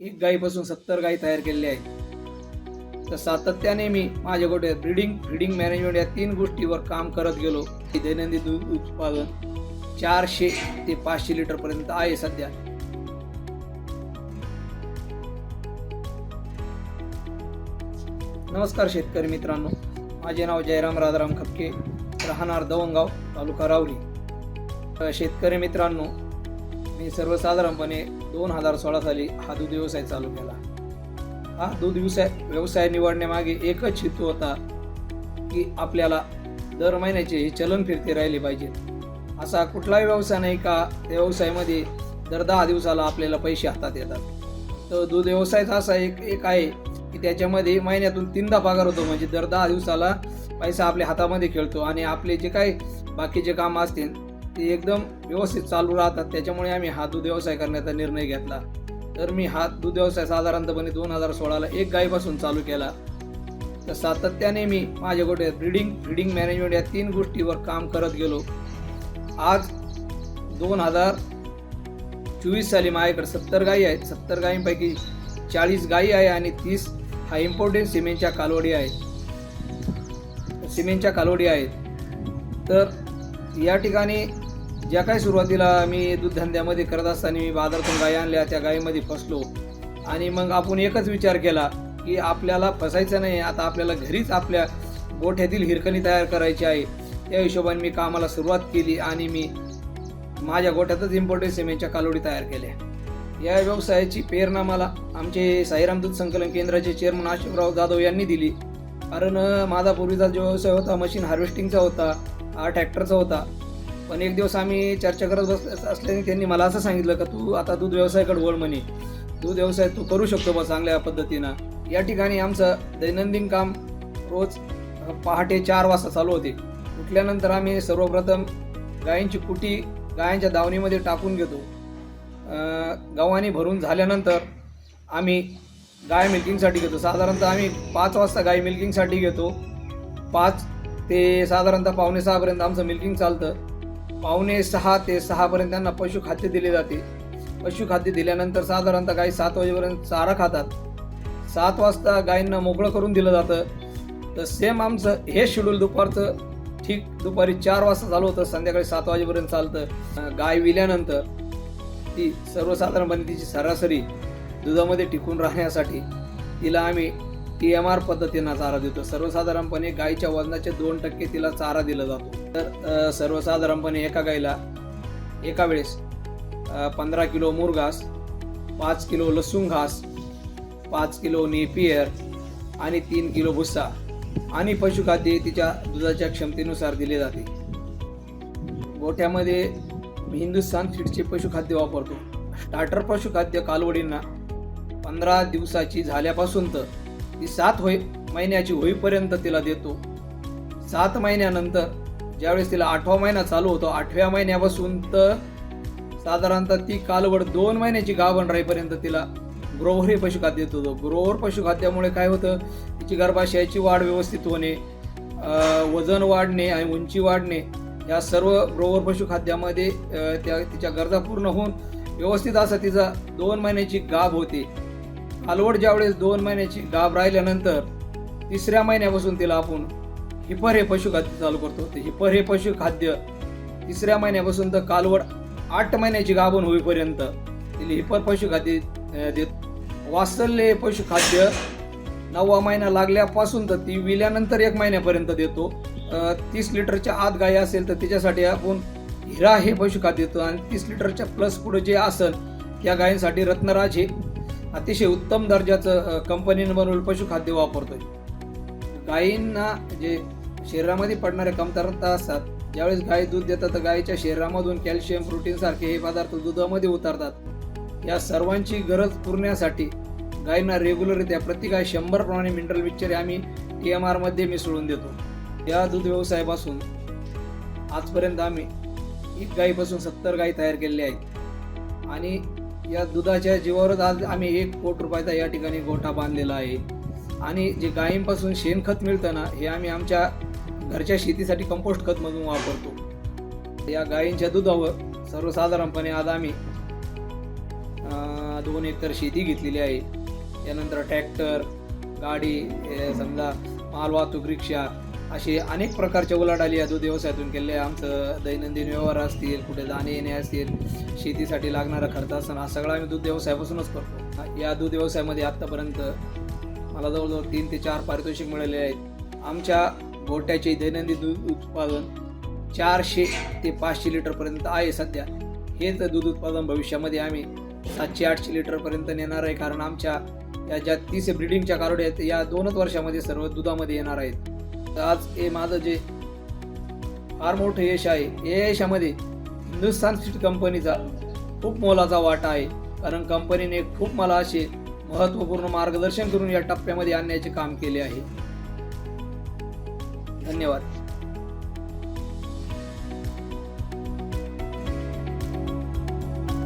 एक गायीपासून सत्तर गायी तयार केलेल्या आहेत तर सातत्याने मी माझ्या गोट्यात ब्रीडिंग फिडिंग मॅनेजमेंट या तीन गोष्टीवर काम करत गेलो. दैनंदिन दूध उत्पादन चारशे ते पाचशे लिटरपर्यंत आहे सध्या. नमस्कार शेतकरी मित्रांनो. माझे नाव जयराम राजाराम खपके. राहणार दवंगाव तालुका रावली. तर शेतकरी मित्रांनो मी सर्वसाधारणपणे दोन हजार सोळा साली हा दूध व्यवसाय चालू केला. हा दूध व्यवसाय व्यवसाय निवडण्यामागे एकच हेतू होता की आपल्याला दर महिन्याचे हे चलन फिरते राहिले पाहिजेत. असा कुठलाही व्यवसाय नाही का त्या व्यवसायामध्ये दर दहा दिवसाला आपल्याला पैसे हातात येतात. तर दूध व्यवसायचा असा एक एक आहे की त्याच्यामध्ये महिन्यातून तीनदा पगार होतो म्हणजे दर दहा दिवसाला पैसा आपल्या हातामध्ये खेळतो आणि आपले जे काही बाकीचे कामं असतील ते एकदम व्यवस्थित चालू राहतात. त्याच्यामुळे आम्ही हा दूध व्यवसाय करण्याचा निर्णय घेतला. तर मी हा दूध व्यवसाय साधारणतपणे दोन हजार सोळाला एक गायीपासून चालू केला. तर सातत्याने मी माझ्या गोटे ब्रीडिंग ब्रीडिंग मॅनेजमेंट या तीन गोष्टीवर काम करत गेलो. आज दोन हजार चोवीस साली माझ्याकडे सत्तर गायी आहेत. सत्तर गायींपैकी चाळीस गायी आहे आणि तीस हा इम्पॉर्टेंट सिमेंटच्या कालवडी आहेत. सिमेंटच्या कालवडी आहेत. तर या ठिकाणी ज्या काही सुरुवातीला मी दूधधंद्यामध्ये करत असताना मी बाजारातून गायी आणल्या त्या गायीमध्ये फसलो. आणि मग आपण एकच विचार केला की आपल्याला फसायचं नाही आता आपल्याला घरीच आपल्या गोठ्यातील हिरकणी तयार करायची आहे. त्या हिशोबाने मी कामाला सुरुवात केली आणि मी माझ्या गोठ्यातच इम्पोर्टेड सिमेंटच्या कालोडी तयार केल्या. या व्यवसायाची प्रेरणा मला आमचे साईराम दूध संकलन केंद्राचे चेअरमन अशोकराव जाधव यांनी दिली. कारण माझा पूर्वीचा जो व्यवसाय होता मशीन हार्वेस्टिंगचा होता हा ट्रॅक्टरचा होता. पण एक दिवस आम्ही चर्चा करत बस असल्याने त्यांनी मला असं सांगितलं का तू आता दूध व्यवसायाकडे वळ म्हणे. दूध व्यवसाय तू करू शकतो बा चांगल्या पद्धतीनं. या ठिकाणी आमचं दैनंदिन काम रोज पहाटे चार वाजता चालू होते. उठल्यानंतर आम्ही सर्वप्रथम गायींची कुटी गायांच्या दावणीमध्ये टाकून घेतो. गव्हाने गव्हाणी भरून झाल्यानंतर आम्ही गाय मिल्किंगसाठी घेतो. साधारणतः आम्ही पाच वाजता गाय मिल्किंगसाठी घेतो. पाच ते साधारणतः पावणे सहापर्यंत आमचं मिल्किंग चालतं. पावणे सहा ते सहापर्यंत त्यांना पशुखाद्य दिले जाते. पशुखाद्य दिल्यानंतर साधारणतः गाई सात वाजेपर्यंत चारा खातात. सात वाजता गायींना मोकळं करून दिलं जातं. तर सेम आमचं हे शेड्यूल दुपारचं ठीक दुपारी चार वाजता चालू होतं संध्याकाळी सात वाजेपर्यंत चालतं. गाय विल्यानंतर ती सर्वसाधारणपणे तिची सरासरी दुधामध्ये टिकून राहण्यासाठी तिला आम्ही टी एम आर पद्धतीनं चारा देतो. सर्वसाधारणपणे गायीच्या वजनाचे दोन टक्के तिला चारा दिला जातो. तर सर्वसाधारणपणे एका गायीला एका वेळेस पंधरा किलो मुरघास पाच किलो लसूण घास पाच किलो नेपियर आणि तीन किलो भुस्सा आणि पशुखाद्य तिच्या दुधाच्या क्षमतेनुसार दिले जाते. गोठ्यामध्ये हिंदुस्थान फीडचे पशुखाद्य वापरतो. स्टार्टर पशुखाद्य कालवडींना पंधरा दिवसाची झाल्यापासून तर ती सात होई महिन्याची होईपर्यंत तिला देतो. सात महिन्यानंतर ज्यावेळेस तिला आठवा महिना चालू होतो आठव्या महिन्यापासून तर साधारणतः ती कालवड दोन महिन्याची गाभण राहीपर्यंत तिला ग्रोव्हर हे पशुखाद्य देत. होतो ग्रोवर पशुखाद्यामुळे काय होतं? तिची गर्भाशयाची वाढ व्यवस्थित होणे वजन वाढणे आणि उंची वाढणे या सर्व ग्रोवर पशुखाद्यामध्ये त्या तिच्या गरजा पूर्ण होऊन व्यवस्थित असं तिचा दोन महिन्याची गाभ होते. कालवड ज्यावेळेस दोन महिन्याची गाभ राहिल्यानंतर तिसऱ्या महिन्यापासून तिला आपण हिपर हे पशुखाद्य चालू करतो. ते हिपर हे पशुखाद्य तिसऱ्या महिन्यापासून तर कालवड आठ महिन्याची गाभण होईपर्यंत तिला हिपर पशुखाद्य देत वासल्य हे पशुखाद्य नववा महिना लागल्यापासून तर ती विल्यानंतर एक महिन्यापर्यंत देतो. तीस लिटरच्या आत गाय असेल तर त्याच्यासाठी आपण हिरा हे पशुखाद्य देतो. आणि तीस लिटरच्या प्लस पुढे जे असेल त्या गायींसाठी रत्नराज हे अतिशय उत्तम दर्जाचं कंपनीनं बनवलेलं पशुखाद्य वापरतोय. गायींना जे शरीरामध्ये पडणाऱ्या कमतरता असतात ज्यावेळेस गाय दूध देतात तर गायीच्या शरीरामधून कॅल्शियम प्रोटीन सारखे हे पदार्थ दुधामध्ये उतरतात. या सर्वांची गरज पुरण्यासाठी गायींना रेग्युलरित्या प्रति गाय शंभर प्रमाणे मिनरल मिक्सचर आम्ही टी एम आरमध्ये मिसळून देतो. या दूध व्यवसायापासून आजपर्यंत आम्ही एक गायीपासून सत्तर गायी तयार केलेल्या आहेत. आणि या दुधाच्या जीवावरच आज आम्ही एक कोट रुपयाचा या ठिकाणी गोठा बांधलेला आहे. आणि जे गायींपासून शेणखत मिळतं ना हे आम्ही आमच्या घरच्या शेतीसाठी कंपोस्ट खत म्हणून वापरतो. या गायींच्या दुधावर सर्वसाधारणपणे आज आम्ही दोन एकतर शेती घेतलेली आहे. त्यानंतर ट्रॅक्टर गाडी समजा मालवाहतूक रिक्षा असे अनेक प्रकारच्या उलाढाली या दूध व्यवसायातून केले आमचं दैनंदिन व्यवहार असतील कुठे जाणे येणे असतील शेतीसाठी लागणारा खर्च असताना हा सगळा आम्ही दूध व्यवसायापासूनच करतो. या दूध व्यवसायामध्ये आत्तापर्यंत मला जवळजवळ तीन ते चार पारितोषिक मिळाले आहेत. आमच्या गोट्याचे दैनंदिन दूध उत्पादन चारशे ते पाचशे लिटरपर्यंत आहे सध्या. हेच दूध उत्पादन भविष्यामध्ये आम्ही सातशे आठशे लिटरपर्यंत नेणार आहे. कारण आमच्या या ज्या तीस ब्रिडिंगच्या कारोड्या आहेत या दोनच वर्षामध्ये सर्व दुधामध्ये येणार आहेत. तर आज हे माझं जे फार मोठं यश आहे या यशामध्ये हिंदुस्थान स्वीट कंपनीचा खूप मोलाचा वाटा आहे. कारण कंपनीने खूप मला असे महत्त्वपूर्ण मार्गदर्शन करून या टप्प्यामध्ये आणण्याचे काम केले आहे. धन्यवाद.